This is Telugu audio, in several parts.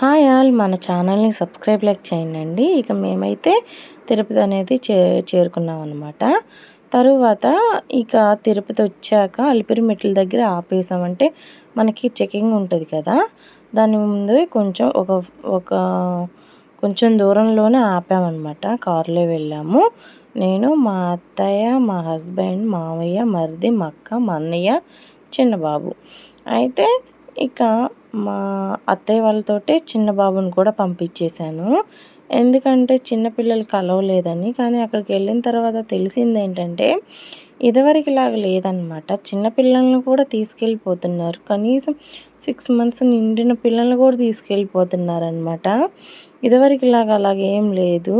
హాయ్ ఆల్ మన ఛానల్ని సబ్స్క్రైబ్ లైక్ చేయండి ఇక మేమైతే తిరుపతి అనేది చే చేరుకున్నాం అనమాట తరువాత ఇక తిరుపతి వచ్చాక అలిపిరి మెట్ల దగ్గర ఆపేసామంటే మనకి చెకింగ్ ఉంటుంది కదా. దాని ముందు కొంచెం ఒక ఒక కొంచెం దూరంలోనే ఆపామన్నమాట. కారులో వెళ్ళాము. నేను మా అత్తయ్య మా హస్బెండ్ మావయ్య మరిది మా అక్క మా అన్నయ్య చిన్నబాబు. అయితే ఇక మా అత్తయ్య వాళ్ళతోటే చిన్న బాబుని కూడా పంపించేశాను. ఎందుకంటే చిన్నపిల్లలు కలవలేదని కానీ అక్కడికి వెళ్ళిన తర్వాత తెలిసింది ఏంటంటే ఇదివరకులాగా లేదనమాట చిన్నపిల్లలను కూడా తీసుకెళ్ళిపోతున్నారు. కనీసం సిక్స్ మంత్స్ నిండిన పిల్లల్ని కూడా తీసుకెళ్ళిపోతున్నారనమాట ఇదివరకులాగా అలాగేం లేదు.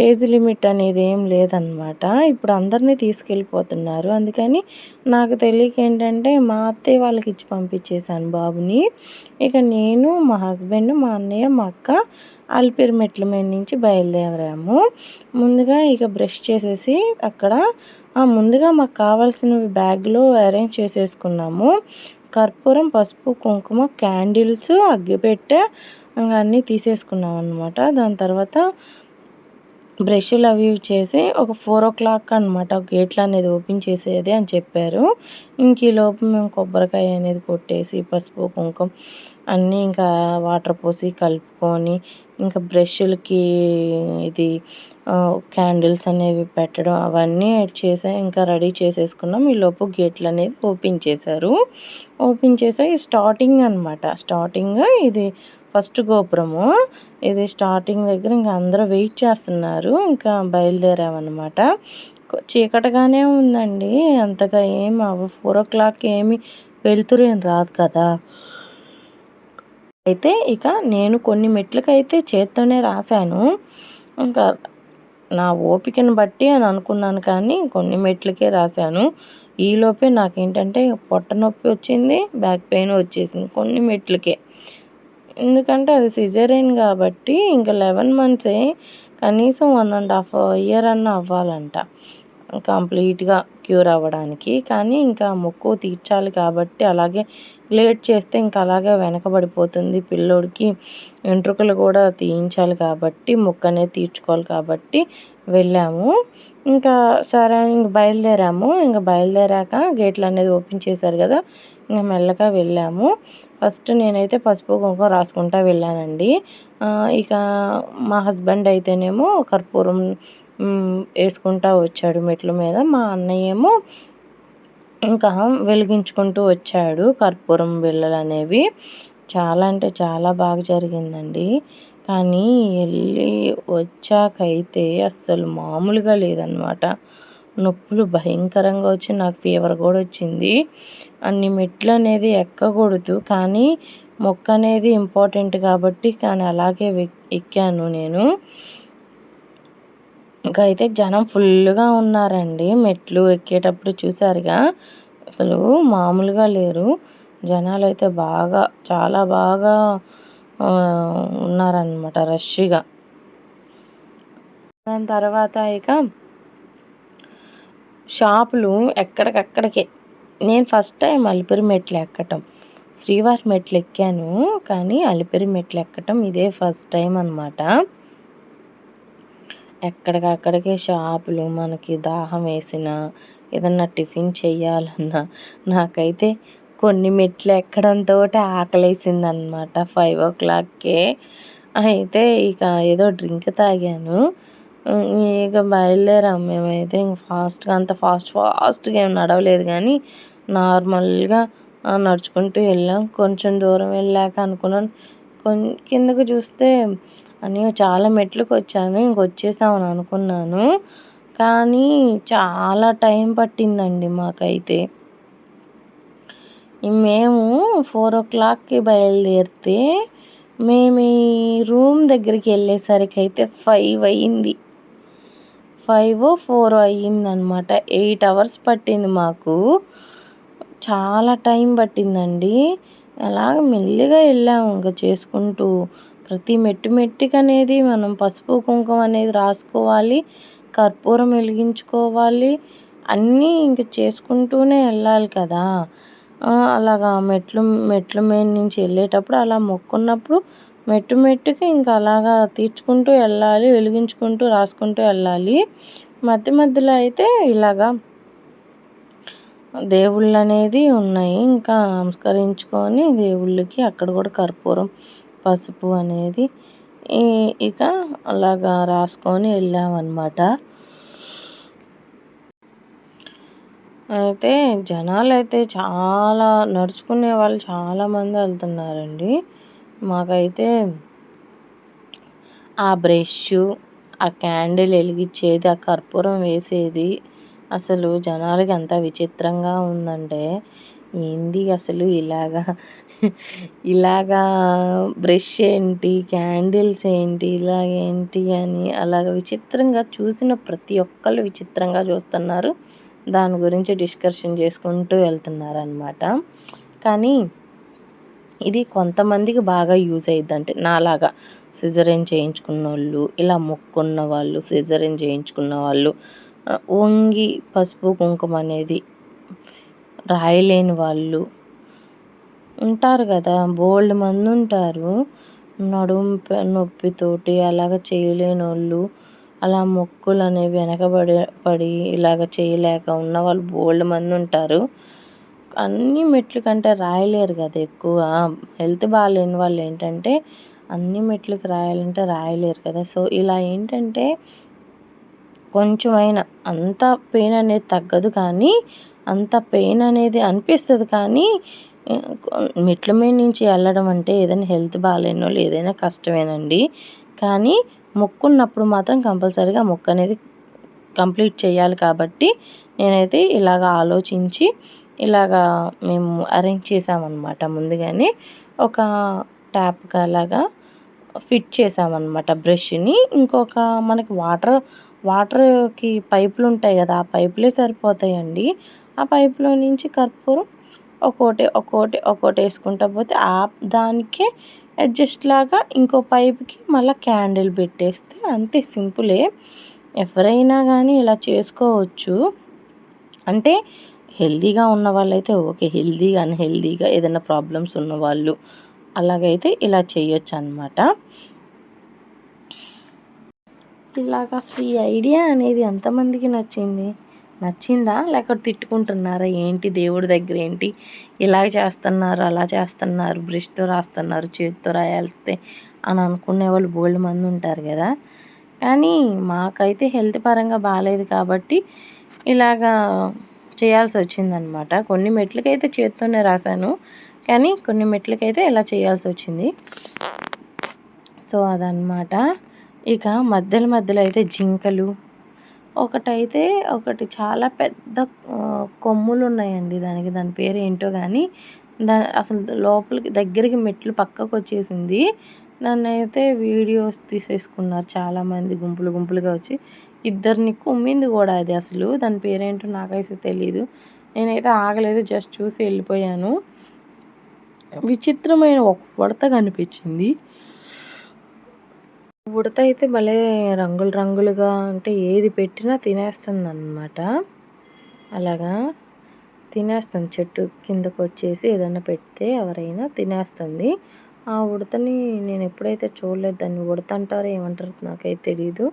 ఏజ్ లిమిట్ అనేది ఏం లేదనమాట. ఇప్పుడు అందరినీ తీసుకెళ్ళిపోతున్నారు. అందుకని నాకు తెలియక ఏంటంటే మా అత్తయ్య వాళ్ళకి ఇచ్చి పంపించేశాను బాబుని. ఇక నేను మా హస్బెండ్ మా అన్నయ్య మా అక్క అల్పిరి మెట్ల మీద నుంచి బయలుదేరాము. ముందుగా ఇక బ్రష్ చేసేసి అక్కడ ముందుగా మాకు కావాల్సినవి బ్యాగ్లో అరేంజ్ చేసేసుకున్నాము. కర్పూరం పసుపు కుంకుమ క్యాండిల్స్ అగ్గిపెట్టె అన్నీ తీసేసుకున్నాం అనమాట దాని తర్వాత బ్రష్లు అవి చేసి ఒక ఫోర్ ఓ క్లాక్ అనమాట గేట్లు అనేది ఓపెన్ చేసేది అని చెప్పారు. ఇంక ఈలోపు మేము కొబ్బరికాయ అనేది కొట్టేసి పసుపు కుంకుమ అన్నీ ఇంకా వాటర్ పోసి కలుపుకొని ఇంకా బ్రష్లకి ఇది క్యాండిల్స్ అనేవి పెట్టడం అవన్నీ చేసా ఇంకా రెడీ చేసేసుకున్నాం. ఈలోపు గేట్లు అనేది ఓపెన్ చేశారు. ఓపెన్ చేసాక స్టార్టింగ్ అనమాట స్టార్టింగ్ ఇది ఫస్ట్ గోపురము. ఇది స్టార్టింగ్ దగ్గర ఇంకా అందరూ వెయిట్ చేస్తున్నారు. ఇంకా బయలుదేరామన్నమాట. చీకటిగానే ఉందండి. అంతగా ఏం ఫోర్ ఓ క్లాక్ ఏమి వెళ్తురు ఏం రాదు కదా. అయితే ఇక నేను కొన్ని మెట్లకైతే చేత్తోనే రాశాను. ఇంకా నా ఓపికను బట్టి అని అనుకున్నాను కానీ కొన్ని మెట్లకే రాశాను. ఈలోపే నాకేంటంటే పొట్ట నొప్పి వచ్చింది బ్యాక్ పెయిన్ వచ్చేసింది కొన్ని మెట్లకే. ఎందుకంటే అది సిజరేన్ కాబట్టి ఇంకా లెవెన్ మంత్సే కనీసం వన్ అండ్ హాఫ్ ఇయర్ అన్న అవ్వాలంట. కంప్లీట్గా క్యూర్ అవ్వడానికి. కానీ ఇంకా మొక్కు తీర్చాలి కాబట్టి అలాగే లేట్ చేస్తే ఇంకా అలాగే వెనకబడిపోతుంది. పిల్లోడికి వెంట్రుకలు కూడా తీయించాలి కాబట్టి మొక్క అనేది తీర్చుకోవాలి కాబట్టి వెళ్ళాము. ఇంకా సరే ఇంక బయలుదేరాము. ఇంకా బయలుదేరాక గేట్లు అనేది ఓపెన్ చేశారు కదా. ఇంకా మెల్లగా వెళ్ళాము. ఫస్ట్ నేనైతే పసుపు కుంకుమ రాసుకుంటా వెళ్ళానండి. ఇక మా హస్బెండ్ అయితేనేమో కర్పూరం వేసుకుంటా వచ్చాడు మెట్ల మీద. మా అన్నయ్య ఏమో ఇంకా వెలిగించుకుంటూ వచ్చాడు కర్పూరం బిళ్ళలు అనేవి. చాలా అంటే చాలా బాగా జరిగిందండి. కానీ వెళ్ళి వచ్చాకైతే అస్సలు మామూలుగా లేదనమాట నొప్పులు భయంకరంగా వచ్చి నాకు ఫీవర్ కూడా వచ్చింది. అన్ని మెట్లు అనేది ఎక్కకూడదు. కానీ మొక్క అనేది ఇంపార్టెంట్ కాబట్టి కానీ అలాగే ఎక్కాను నేను. ఇంకా అయితే జనం ఫుల్గా ఉన్నారండి. మెట్లు ఎక్కేటప్పుడు చూసారుగా? అసలు మామూలుగా లేరు. జనాలు అయితే బాగా చాలా బాగా ఉన్నారనమాట రష్గా దాని తర్వాత ఇక షాపులు ఎక్కడికక్కడికే. నేను ఫస్ట్ టైం అలిపిరి మెట్లు ఎక్కటం. శ్రీవారి మెట్లు ఎక్కాను కానీ అలిపిరి మెట్లు ఎక్కటం ఇదే ఫస్ట్ టైం అనమాట ఎక్కడికక్కడికే షాపులు మనకి దాహం వేసిన ఏదన్నా టిఫిన్ చేయాలన్నా నాకైతే కొన్ని మెట్లు ఎక్కడంతో ఆకలేసిందనమాట ఫైవ్ ఓ క్లాక్కే. అయితే ఇక ఏదో డ్రింక్ తాగాను. ఇక బయలుదేరాం మేమైతే ఇంక ఫాస్ట్గా అంత ఫాస్ట్ ఫాస్ట్గా ఏం నడవలేదు కానీ నార్మల్గా నడుచుకుంటూ వెళ్ళాం. కొంచెం దూరం వెళ్ళాక అనుకున్నాను. కొం కిందకు చూస్తే అని చాలా మెట్లకు వచ్చాము ఇంకొచ్చేసామని అనుకున్నాను. కానీ చాలా టైం పట్టిందండి మాకైతే. మేము ఫోర్ ఓ క్లాక్కి బయలుదేరితే మేము ఈ రూమ్ దగ్గరికి వెళ్ళేసరికి అయితే ఫైవ్ అయ్యింది ఫైవ్ ఫోర్ అయ్యిందనమాట. ఎయిట్ అవర్స్ పట్టింది మాకు. చాలా టైం పట్టిందండి. అలాగ మెల్లిగా వెళ్ళాము ఇంకా చేసుకుంటూ. ప్రతి మెట్టు మెట్టుకు అనేది మనం పసుపు కుంకుమ అనేది రాసుకోవాలి. కర్పూరం వెలిగించుకోవాలి. అన్నీ ఇంక చేసుకుంటూనే వెళ్ళాలి కదా. అలాగా మెట్లు మెట్ల మీద నుంచి వెళ్ళేటప్పుడు అలా మొక్కున్నప్పుడు మెట్టు మెట్టుకి ఇంకా అలాగా తీర్చుకుంటూ వెళ్ళాలి వెలిగించుకుంటూ రాసుకుంటూ వెళ్ళాలి. మధ్య మధ్యలో అయితే ఇలాగా దేవుళ్ళు అనేది ఉన్నాయి. ఇంకా నమస్కరించుకొని దేవుళ్ళకి అక్కడ కూడా కర్పూరం పసుపు అనేది ఇక అలాగా రాసుకొని వెళ్ళామన్నమాట. అయితే జనాలు అయితే చాలా నడుచుకునే వాళ్ళు చాలామంది వెళ్తున్నారండి. మాకైతే ఆ బ్రష్ ఆ క్యాండిల్ వెలిగించేది ఆ కర్పూరం వేసేది అసలు జనాలకి ఎంత విచిత్రంగా ఉందంటే ఏంది అసలు ఇలాగా? ఇలాగా బ్రష్ ఏంటి క్యాండిల్స్ ఏంటి ఇలా ఏంటి అని అలాగ విచిత్రంగా చూసిన ప్రతి ఒక్కళ్ళు విచిత్రంగా చూస్తున్నారు. దాని గురించి డిస్కషన్ చేసుకుంటూ వెళ్తున్నారనమాట కానీ ఇది కొంతమందికి బాగా యూజ్ అయ్యిద్ది అంటే నాలాగా సిజరిన్ చేయించుకున్న వాళ్ళు ఇలా మొక్కున్న వాళ్ళు సిజరిన్ చేయించుకున్న వాళ్ళు వంగి పసుపు కుంకుమ అనేది రాయలేని వాళ్ళు ఉంటారు కదా. బోల్డ్ మంది ఉంటారు. నడుము నొప్పితోటి అలాగ చేయలేని వాళ్ళు అలా మొక్కులు అనేవి వెనకబడి పడి ఇలాగ చేయలేక ఉన్న వాళ్ళు బోల్డ్ మంది ఉంటారు. అన్ని మెట్లు కంటే రాయలేరు కదా ఎక్కువ. హెల్త్ బాగాలేని వాళ్ళు ఏంటంటే అన్ని మెట్లకి రాయాలంటే రాయలేరు కదా. సో ఇలా ఏంటంటే కొంచెమైనా అంత పెయిన్ అనేది తగ్గదు కానీ అంత పెయిన్ అనేది అనిపిస్తుంది కానీ మెట్ల మీద నుంచి వెళ్ళడం అంటే ఏదైనా హెల్త్ బాగాలేని వాళ్ళు ఏదైనా కష్టమేనండి. కానీ మొక్కున్నప్పుడు మాత్రం కంపల్సరీగా మొక్కు అనేది కంప్లీట్ చేయాలి కాబట్టి నేనైతే ఇలాగ ఆలోచించి ఇలాగా మేము అరేంజ్ చేసామన్నమాట ముందుగానే. ఒక ట్యాప్గా అలాగా ఫిట్ చేసామన్నమాట బ్రష్ని. ఇంకొక మనకి వాటర్ వాటర్కి పైపులు ఉంటాయి కదా ఆ పైపులే సరిపోతాయండి. ఆ పైపులో నుంచి కర్పూరం ఒక్కోటి ఒక్కోటి ఒక్కోటి వేసుకుంటా పోతే ఆ దానికే అడ్జస్ట్ లాగా ఇంకో పైప్కి మళ్ళీ క్యాండిల్ పెట్టేస్తే అంతే సింపులే. ఎవరైనా కానీ ఇలా చేసుకోవచ్చు. అంటే హెల్తీగా ఉన్న వాళ్ళైతే ఓకే హెల్తీగా అన్హెల్దీగా ఏదైనా ప్రాబ్లమ్స్ ఉన్నవాళ్ళు అలాగైతే ఇలా చేయొచ్చు అనమాట ఇలాగ అసలు ఈ ఐడియా అనేది ఎంతమందికి నచ్చింది? నచ్చిందా? లేకపోతే తిట్టుకుంటున్నారా? ఏంటి దేవుడి దగ్గర ఏంటి? ఇలా చేస్తున్నారు అలా చేస్తున్నారు బ్రష్తో రాస్తున్నారు చేతితో రాయాల్స్తే అని అనుకునే వాళ్ళు బోల్డ్ మంది ఉంటారు కదా. కానీ మాకైతే హెల్త్ పరంగా బాగాలేదు కాబట్టి ఇలాగా చేయాల్సి వచ్చిందనమాట కొన్ని మెట్లకైతే చేత్తోనే రాశాను. కానీ కొన్ని మెట్లకైతే ఇలా చేయాల్సి వచ్చింది సో అదనమాట. ఇక మధ్యలో మధ్యలో అయితే జింకలు. ఒకటైతే ఒకటి చాలా పెద్ద కొమ్ములు ఉన్నాయండి దానికి దాని పేరు ఏంటో కానీ దాని అసలు లోపలికి దగ్గరికి మెట్లు పక్కకు వచ్చేసింది దాన్ని అయితే వీడియోస్ తీసేసుకున్నారు చాలామంది. గుంపులు గుంపులుగా వచ్చి ఇద్దరిని కుమ్మింది కూడా అది అసలు. దాని పేరేంటో నాకైతే తెలియదు నేనైతే ఆగలేదు జస్ట్ చూసి వెళ్ళిపోయాను. విచిత్రమైన ఒక ఉడత కనిపించింది. ఉడత అయితే భలే రంగులు రంగులుగా అంటే ఏది పెట్టినా తినేస్తుంది అన్నమాట అలాగా తినేస్తుంది. చెట్టు కిందకు వచ్చేసి ఏదైనా పెడితే ఎవరైనా తినేస్తుంది. ఆ ఉడతని నేను ఎప్పుడైతే చూడలేదు దాన్ని ఉడత అంటారో ఏమంటారు నాకైతే తెలియదు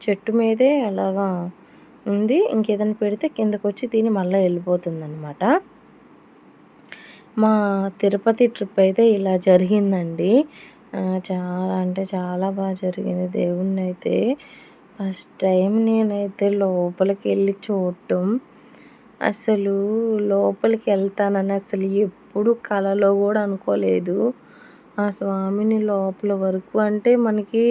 చెట్టు మీదే అలాగా ఉంది. ఇంకేదైనా పెడితే కిందకు వచ్చి తిని మళ్ళీ వెళ్ళిపోతుంది అనమాట మా తిరుపతి ట్రిప్ అయితే ఇలా జరిగిందండి. చాలా అంటే చాలా బాగా జరిగింది. దేవుణ్ణి అయితే ఫస్ట్ టైం నేనైతే లోపలికి వెళ్ళి చూడటం. అసలు లోపలికి వెళ్తానని అసలు ఎప్పుడు కలలో కూడా అనుకోలేదు. ఆ స్వామిని లోపల వరకు అంటే మనకి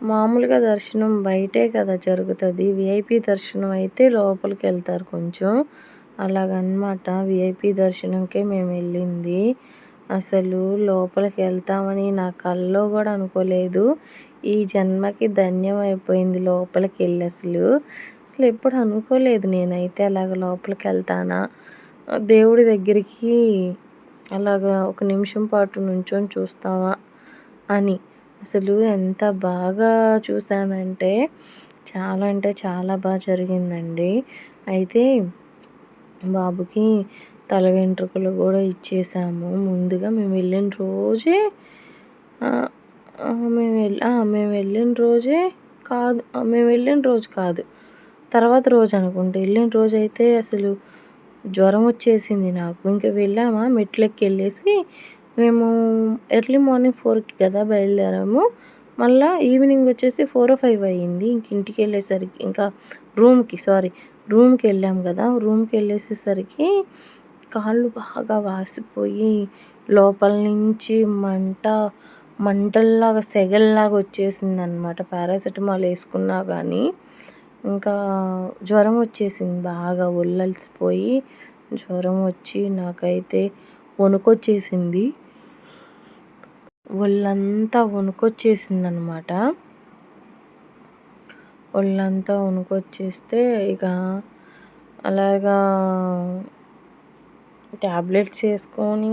మామూలుగా దర్శనం బయటే కదా జరుగుతుంది. విఐపి దర్శనం అయితే లోపలికి వెళ్తారు కొంచెం. అలాగనమాట. విఐపి దర్శనంకే మేము వెళ్ళింది. అసలు లోపలికి వెళ్తామని నా కల్లో కూడా అనుకోలేదు. ఈ జన్మకి ధన్యం అయిపోయింది లోపలికి వెళ్ళి అసలు. అసలు ఎప్పుడు అనుకోలేదు నేనైతే అలాగ లోపలికి వెళ్తానా. దేవుడి దగ్గరికి అలాగా ఒక నిమిషం పాటు నుంచొని చూస్తావా అని. అసలు ఎంత బాగా చూసానంటే చాలా అంటే చాలా బాగా జరిగిందండి. అయితే బాబుకి తల వెంట్రుకలు కూడా ఇచ్చేసాము. ముందుగా మేము వెళ్ళిన రోజే మేము వెళ్ళి మేము వెళ్ళిన రోజే కాదు మేము వెళ్ళిన రోజు కాదు తర్వాత రోజు అనుకుంటే. వెళ్ళిన రోజు అయితే అసలు జ్వరం వచ్చేసింది నాకు. ఇంకా వెళ్ళామా? మెట్లెక్కి వెళ్ళేసి మేము ఎర్లీ మార్నింగ్ ఫోర్కి కదా బయలుదేరాము. మళ్ళీ ఈవినింగ్ వచ్చేసి ఫోర్ ఫైవ్ oh అయ్యింది. ఇంక ఇంటికి వెళ్ళేసరికి ఇంకా రూమ్కి సారీ రూమ్కి వెళ్ళాం కదా. రూమ్కి వెళ్ళేసేసరికి కాళ్ళు బాగా వాసిపోయి లోపల నుంచి మంట మంటల్లాగా సెగల్లాగా వచ్చేసింది అనమాట పారాసెటమాల్ వేసుకున్నా కానీ ఇంకా జ్వరం వచ్చేసింది బాగా ఒళ్ళలిసిపోయి జ్వరం వచ్చి నాకైతే వణుకొచ్చేసింది. ఒళ్ళంతా వణుకొచ్చేసింది అనమాట ఒళ్ళంతా వణుకొచ్చేస్తే ఇక అలాగా ట్యాబ్లెట్స్ వేసుకొని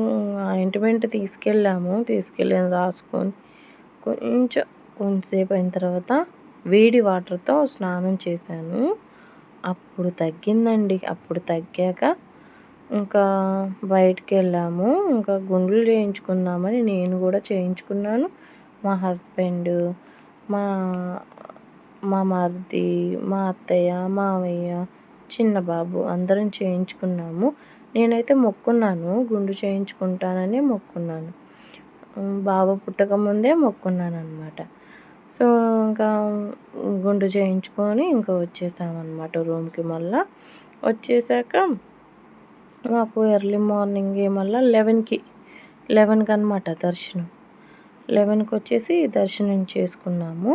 ఆయింట్మెంట్ తీసుకెళ్ళాము. తీసుకెళ్ళి రాసుకొని కొంచెం కొంతసేపు అయిన తర్వాత వేడి వాటర్తో స్నానం చేశాను. అప్పుడు తగ్గిందండి. అప్పుడు తగ్గాక ఇంకా బయటికి వెళ్ళాము ఇంకా గుండెలు చేయించుకుందామని నేను కూడా చేయించుకున్నాను. మా హస్బెండ్ మా మా మరిది మా అత్తయ్య మావయ్య చిన్న బాబు అందరం చేయించుకున్నాము. నేనైతే మొక్కున్నాను. గుండు చేయించుకుంటానని మొక్కున్నాను. బాబు పుట్టక ముందే మొక్కున్నాను అనమాట సో ఇంకా గుండు చేయించుకొని ఇంకా వచ్చేసామన్నమాట రూమ్కి మళ్ళీ. వచ్చేసాక మాకు ఎర్లీ మార్నింగ్ మళ్ళీ లెవెన్కి లెవెన్కి అనమాట దర్శనం. లెవెన్కి వచ్చేసి దర్శనం చేసుకున్నాము.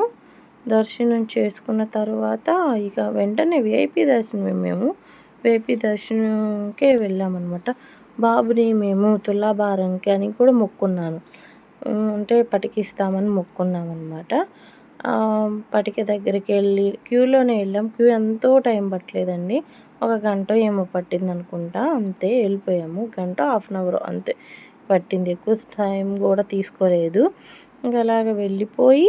దర్శనం చేసుకున్న తర్వాత ఇక వెంటనే విఐపి దర్శనమే మేము. విఐపి దర్శనంకే వెళ్ళామన్నమాట. బాబుని మేము తులాభారంకి అని కూడా మొక్కున్నాను. అంటే పటికిస్తామని మొక్కున్నామన్నమాట. పటిక దగ్గరికి వెళ్ళి క్యూలోనే వెళ్ళాం. క్యూ ఎంతో టైం పట్టలేదండి. ఒక గంట ఏమో పట్టింది అనుకుంటా అంతే వెళ్ళిపోయాము. గంట హాఫ్ అన్ అవర్ అంతే పట్టింది. ఎక్కువ టైం కూడా తీసుకోలేదు. ఇంకా అలాగ వెళ్ళిపోయి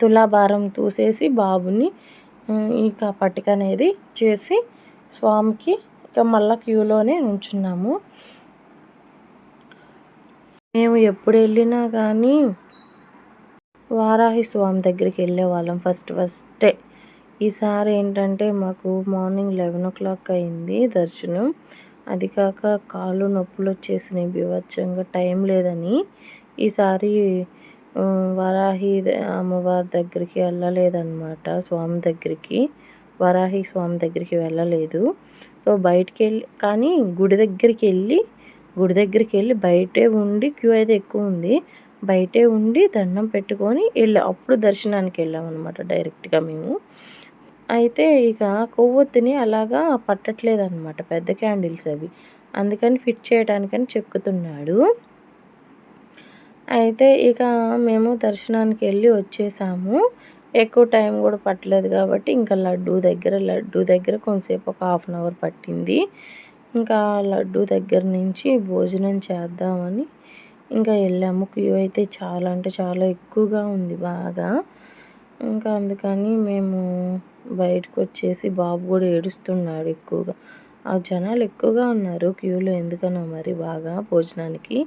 తులాభారం తూసేసి బాబుని ఇంకా పట్టిక అనేది చేసి స్వామికి ఇంకా మళ్ళీ క్యూలోనే నుంచున్నాము. మేము ఎప్పుడు వెళ్ళినా కానీ వారాహి స్వామి దగ్గరికి వెళ్ళే వాళ్ళం ఫస్ట్ ఫస్టే. ఈసారి ఏంటంటే మాకు మార్నింగ్ లెవెన్ ఓ క్లాక్ అయింది దర్శనం. అది కాక కాళ్ళు నొప్పులు వచ్చేసినాయి బీభత్సంగా టైం లేదని. ఈసారి వరాహి అమ్మవారి దగ్గరికి వెళ్ళలేదన్నమాట స్వామి దగ్గరికి. వరాహి స్వామి దగ్గరికి వెళ్ళలేదు. సో బయటికి వెళ్ళి కానీ గుడి దగ్గరికి వెళ్ళి గుడి దగ్గరికి వెళ్ళి బయటే ఉండి క్యూ అయితే ఎక్కువ ఉంది. బయటే ఉండి దండం పెట్టుకొని వెళ్ళాం అప్పుడు దర్శనానికి వెళ్ళాం అనమాట డైరెక్ట్గా మేము. అయితే ఇక కొవ్వొత్తిని అలాగా పట్టట్లేదు అనమాట పెద్ద క్యాండిల్స్ అవి. అందుకని ఫిట్ చేయడానికని చెక్కుతున్నాడు. అయితే ఇక మేము దర్శనానికి వెళ్ళి వచ్చేసాము. ఎక్కువ టైం కూడా పట్టలేదు కాబట్టి ఇంకా లడ్డు దగ్గర లడ్డు దగ్గర కొంతసేపు ఒక హాఫ్ అన్ అవర్ పట్టింది. ఇంకా లడ్డు దగ్గర నుంచి భోజనం చేద్దామని ఇంకా వెళ్ళాము. క్యూ అయితే చాలా అంటే చాలా ఎక్కువగా ఉంది బాగా. ఇంకా అందుకని మేము బయటకు వచ్చేసి బాబు కూడా ఏడుస్తున్నాడు ఎక్కువగా. ఆ జనాలు ఎక్కువగా ఉన్నారు క్యూలో ఎందుకనో మరి బాగా భోజనానికి.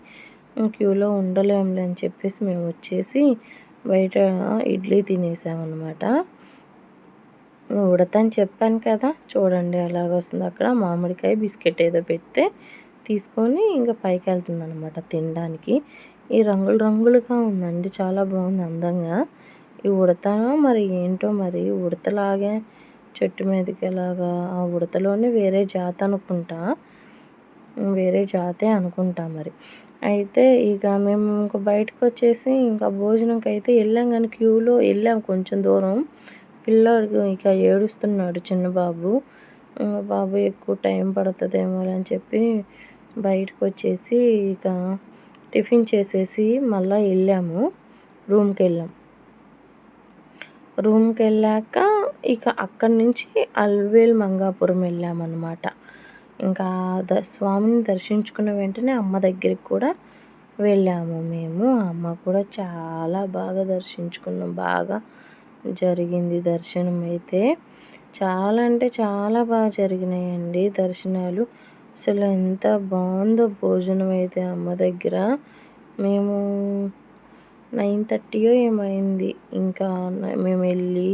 క్యూలో ఉండలేములే అని చెప్పేసి మేము వచ్చేసి బయట ఇడ్లీ తినేసామన్నమాట. ఉడతని చెప్పాను కదా చూడండి అలాగ వస్తుంది అక్కడ మామిడికాయ బిస్కెట్ ఏదో పెడితే తీసుకొని ఇంకా పైకి వెళ్తుంది అనమాట తినడానికి. ఈ రంగులు రంగులుగా ఉందండి చాలా బాగుంది అందంగా. ఈ ఉడతనో మరి ఏంటో మరి ఉడతలాగే చెట్టు మీదకి ఎలాగా ఆ ఉడతలోనే వేరే జాతి అనుకుంటా. వేరే జాతే అనుకుంటా మరి. అయితే ఇక మేము ఇంకా బయటకు వచ్చేసి ఇంకా భోజనంకి అయితే వెళ్ళాం కానీ క్యూలో వెళ్ళాం కొంచెం దూరం. పిల్లాడు ఇక ఏడుస్తున్నాడు చిన్న బాబు. బాబు ఎక్కువ టైం పడుతుందేమో అని చెప్పి బయటకు వచ్చేసి ఇక టిఫిన్ చేసేసి మళ్ళీ వెళ్ళాము. రూమ్కి వెళ్ళాం రూమ్కి వెళ్ళాక ఇక అక్కడి నుంచి అల్వేల్ మంగాపురం వెళ్ళామన్నమాట. ఇంకా ద స్వామిని దర్శించుకున్న వెంటనే అమ్మ దగ్గరికి కూడా వెళ్ళాము మేము. అమ్మ కూడా చాలా బాగా దర్శించుకున్నాం. బాగా జరిగింది దర్శనం అయితే. చాలా అంటే చాలా బాగా జరిగినాయండి దర్శనాలు. అసలు ఎంత బాగుందో భోజనం అయితే అమ్మ దగ్గర. మేము నైన్ థర్టీయో ఏమైంది? ఇంకా మేము వెళ్ళి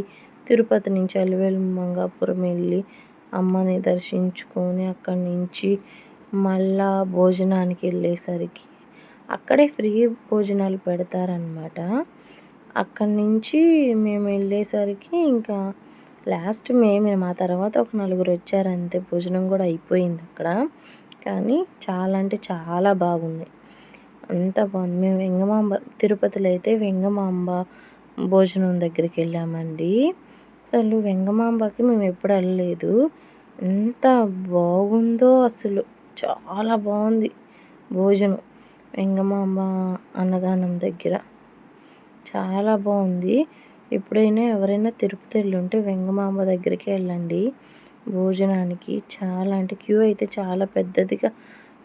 తిరుపతి నుంచి అలివేలు మంగాపురం వెళ్ళి అమ్మని దర్శించుకొని అక్కడి నుంచి మళ్ళా భోజనానికి వెళ్ళేసరికి అక్కడే ఫ్రీ భోజనాలు పెడతారనమాట అక్కడి నుంచి మేము వెళ్ళేసరికి ఇంకా లాస్ట్ మేమే మా తర్వాత ఒక నలుగురు వచ్చారు అంతే. భోజనం కూడా అయిపోయింది అక్కడ. కానీ చాలా అంటే చాలా బాగుంది అంత బాగుంది మేము వెంగమాంబ తిరుపతిలో అయితే వెంగమాంబ భోజనం దగ్గరికి వెళ్ళామండి అసలు వెంగమాంబకి మేము ఎప్పుడు వెళ్ళలేదు. ఎంత బాగుందో అసలు. చాలా బాగుంది భోజనం. వెంగమాంబ అన్నదానం దగ్గర. చాలా బాగుంది. ఎప్పుడైనా ఎవరైనా తిరుపతి వెళ్ళుంటే వెంగమాంబ దగ్గరికి వెళ్ళండి. భోజనానికి చాలా అంటే క్యూ అయితే చాలా పెద్దదిగా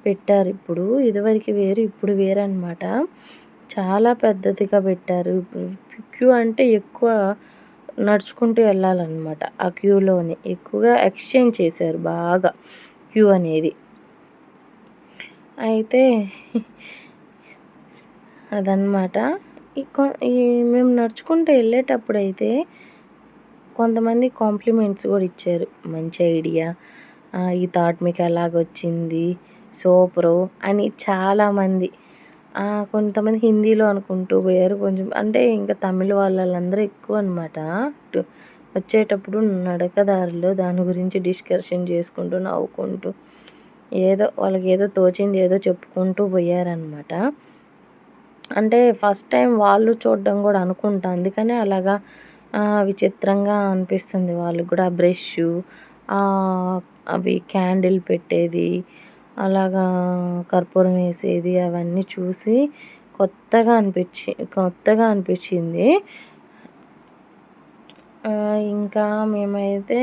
పెట్టారు. ఇప్పుడు ఇదివరకు వేరు ఇప్పుడు వేరు అనమాట చాలా పెద్దదిగా పెట్టారు. క్యూ అంటే ఎక్కువ నడుచుకుంటూ వెళ్ళాలన్నమాట ఆ క్యూలోనే. ఎక్కువగా ఎక్స్చేంజ్ చేశారు బాగా క్యూ అనేది. అయితే అదనమాట ఈ మేము నడుచుకుంటూ వెళ్ళేటప్పుడు అయితే కొంతమంది కాంప్లిమెంట్స్ కూడా ఇచ్చారు. మంచి ఐడియా. ఈ థాట్ మీకు ఎలాగొచ్చింది? సూపరు అని చాలామంది కొంతమంది హిందీలో అనుకుంటూ పోయారు. కొంచెం అంటే ఇంకా తమిళ వాళ్ళందరూ ఎక్కువ అనమాట వచ్చేటప్పుడు నడకదారిలో దాని గురించి డిస్కషన్ చేసుకుంటూ నవ్వుకుంటూ ఏదో వాళ్ళకి ఏదో తోచింది ఏదో చెప్పుకుంటూ పోయారనమాట అంటే ఫస్ట్ టైం వాళ్ళు చూడడం కూడా అనుకుంటా. అందుకనే అలాగా విచిత్రంగా అనిపిస్తుంది. వాళ్ళకి కూడా బ్రష్ అవి క్యాండిల్ పెట్టేది అలాగా కర్పూరం వేసేది అవన్నీ చూసి కొత్తగా అనిపించి కొత్తగా అనిపించింది. ఇంకా మేమైతే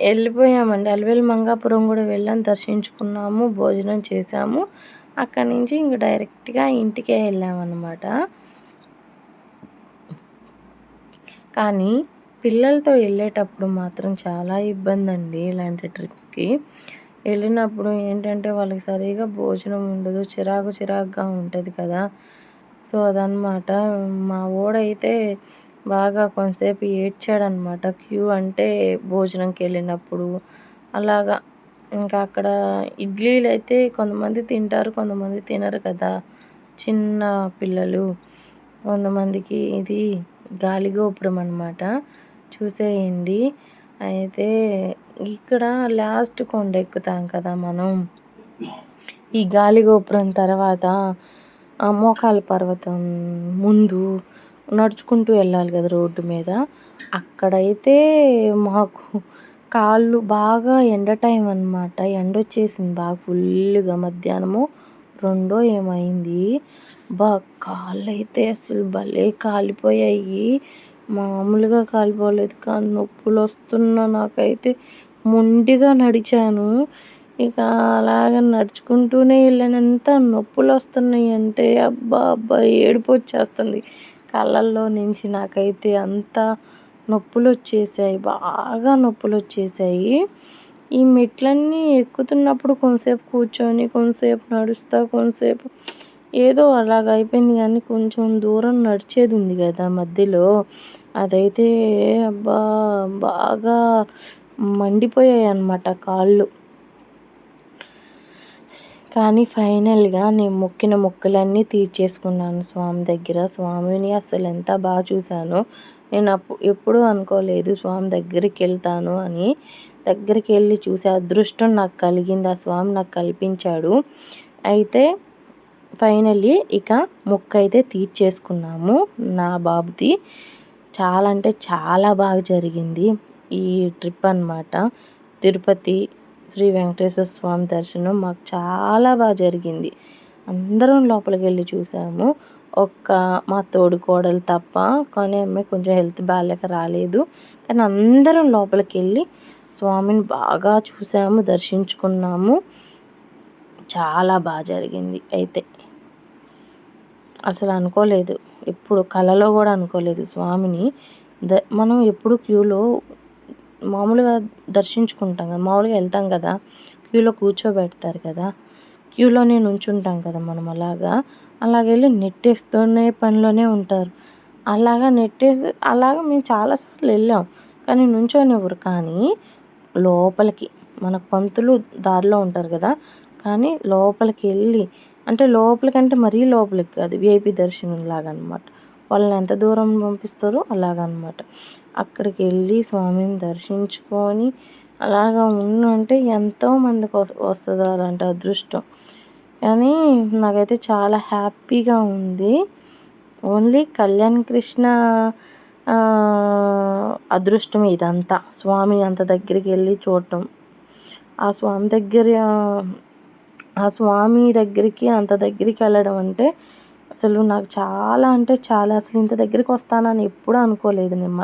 వెళ్ళిపోయామండి. అలివేలు మంగాపురం కూడా వెళ్ళాం దర్శించుకున్నాము భోజనం చేసాము అక్కడి నుంచి ఇంక డైరెక్ట్గా ఇంటికే వెళ్ళామన్నమాట. కానీ పిల్లలతో వెళ్ళేటప్పుడు మాత్రం చాలా ఇబ్బంది అండి ఇలాంటి ట్రిప్స్కి. వెళ్ళినప్పుడు ఏంటంటే వాళ్ళకి సరిగా భోజనం ఉండదు చిరాకు చిరాకుగా ఉంటుంది కదా. సో అదనమాట మా ఓడైతే బాగా కొంతసేపు ఏడ్చాడనమాట క్యూ అంటే భోజనంకి వెళ్ళినప్పుడు. అలాగా ఇంకా అక్కడ ఇడ్లీలు అయితే కొంతమంది తింటారు కొంతమంది తినరు కదా. చిన్న పిల్లలు. కొంతమందికి ఇది గాలిగోపురం అనమాట చూసేయండి. అయితే ఇక్కడ లాస్ట్ కొండ ఎక్కుతాం కదా మనం. ఈ గాలిగోపురం తర్వాత మోకాల పర్వతం ముందు నడుచుకుంటూ వెళ్ళాలి కదా రోడ్డు మీద. అక్కడైతే మాకు కాళ్ళు బాగా ఎండ టైం అనమాట ఎండ వచ్చేసింది బాగా ఫుల్గా మధ్యాహ్నము. రెండో ఏమైంది? బా కాళ్ళు అయితే అసలు భలే కాలిపోయాయి. మామూలుగా కాలిపోలేదు కానీ నొప్పులు వస్తున్న నాకైతే. మొండిగా నడిచాను. ఇక అలాగ నడుచుకుంటూనే వెళ్ళినంత నొప్పులు వస్తున్నాయి అంటే అబ్బా అబ్బా ఏడుపు వచ్చేస్తుంది. కళ్ళల్లో నుంచి నాకైతే అంత నొప్పులు వచ్చేసాయి బాగా నొప్పులు వచ్చేసాయి ఈ మెట్లన్నీ ఎక్కుతున్నప్పుడు కొంతసేపు కూర్చొని కొంతసేపు నడుస్తా కొంతసేపు ఏదో అలాగ అయిపోయింది కానీ కొంచెం దూరం నడిచేది ఉంది కదా మధ్యలో. అదైతే అబ్బా బాగా మండిపోయాయి అన్నమాట కాళ్ళు. కానీ ఫైనల్గా నేను మొక్కిన మొక్కలన్నీ తీర్చేసుకున్నాను స్వామి దగ్గర. స్వామిని అసలు ఎంత బాగా చూశాను నేను అప్పుడు ఎప్పుడూ అనుకోలేదు స్వామి దగ్గరికి వెళ్తాను అని. దగ్గరికి వెళ్ళి చూసే అదృష్టం నాకు కలిగింది. ఆ స్వామి నాకు కల్పించాడు. అయితే ఫైనల్లీ ఇక మొక్క అయితే తీర్చేసుకున్నాము నా బాబుది. చాలా అంటే చాలా బాగా జరిగింది. ఈ ట్రిప్ అనమాట తిరుపతి శ్రీ వెంకటేశ్వర స్వామి దర్శనం మాకు చాలా బాగా జరిగింది. అందరం లోపలికి వెళ్ళి చూసాము. ఒక్క మా తోడు కోడలు తప్ప కానీ అమ్మాయి కొంచెం హెల్త్ బాగాలేక రాలేదు. కానీ అందరం లోపలికి వెళ్ళి స్వామిని బాగా చూసాము దర్శించుకున్నాము. చాలా బాగా జరిగింది అయితే. అసలు అనుకోలేదు. ఎప్పుడు కలలో కూడా అనుకోలేదు స్వామిని. ద మనం ఎప్పుడు క్యూలో మామూలుగా దర్శించుకుంటాం కదా మామూలుగా వెళ్తాం కదా క్యూలో కూర్చోబెడతారు కదా క్యూలోనే నుంచుంటాం కదా మనం అలాగా. అలాగెళ్ళి నెట్టేస్తూనే పనిలోనే ఉంటారు. అలాగా నెట్టేసి అలాగా మేము చాలాసార్లు వెళ్ళాం కానీ నుంచోనివ్వరు. కానీ లోపలికి మన పంతులు దారిలో ఉంటారు కదా కానీ లోపలికి వెళ్ళి అంటే లోపలికంటే మరీ లోపలికి కాదు విఐపి దర్శనం లాగా అనమాట వాళ్ళని ఎంత దూరం పంపిస్తారో అలాగనమాట. అక్కడికి వెళ్ళి స్వామిని దర్శించుకొని అలాగా ఉండంటే ఎంతోమందికి వస్తుంది అలాంటి అదృష్టం. కానీ నాకైతే చాలా హ్యాపీగా ఉంది. ఓన్లీ కళ్యాణ్ కృష్ణ అదృష్టం ఇదంతా. స్వామి అంత దగ్గరికి వెళ్ళి చూడటం. ఆ స్వామి దగ్గర ఆ స్వామి దగ్గరికి అంత దగ్గరికి వెళ్ళడం అంటే అసలు నాకు చాలా అంటే చాలా అసలు ఇంత దగ్గరికి వస్తానని ఎప్పుడూ అనుకోలేదు నేను